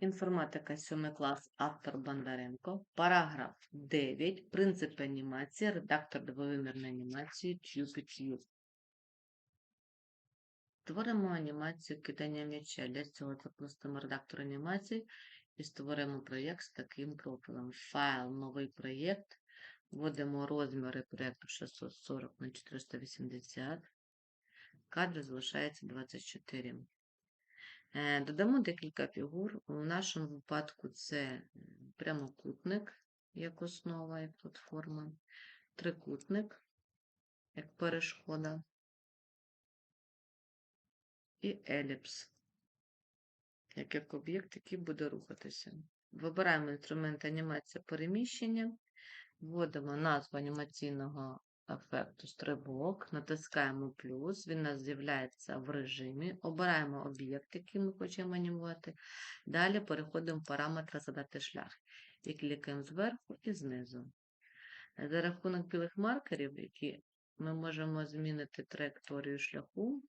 Інформатика 7 клас, автор Бондаренко, параграф 9, принцип анімації, редактор двовимірної анімації TubeTube. Створимо анімацію кидання м'яча. Для цього запустимо редактор анімації і створимо проєкт з таким профілем. Файл, новий проєкт. Вводимо розміри проєкту 640 на 480. Кадр залишається 24. Е, Додамо декілька фігур. У нашому випадку це прямокутник як основа, як платформа, трикутник як перешкода і еліпс як, як об'єкт, який буде рухатися. Вибираємо інструмент анімація переміщення, вводимо назву анімаційного ефекту стрибок, натискаємо плюс, він у нас з'являється в режимі, обираємо об'єкт, який ми хочемо анімувати. Далі переходимо в параметри задати шлях і клікаємо зверху і знизу. За рахунок білих маркерів, які ми можемо змінити траєкторію шляху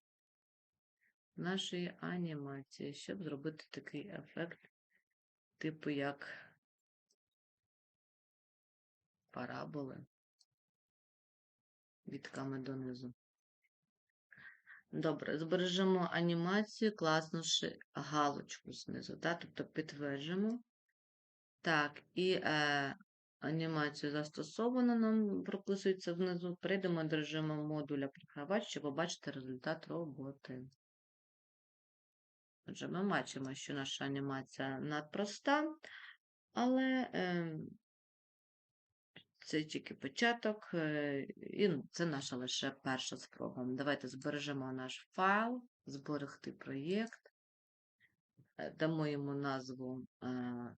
нашої анімації, щоб зробити такий ефект, типу як параболи вітками донизу. Добре, збережемо анімацію, класнувши галочку знизу, да? тобто підтверджуємо. Так, і е, анімацію застосовано нам прописується внизу. Перейдемо до режиму модуля програвач, щоб побачити результат роботи. Отже, ми бачимо, що наша анімація надпроста, але е, це тільки початок, е, і ну, це наша лише перша спроба. Давайте збережемо наш файл, зберегти проєкт, е, дамо йому назву е,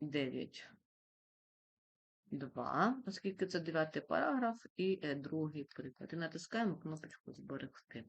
9.2, оскільки це дев'ятий параграф і е, другий приклад. І натискаємо кнопочку Зберегти.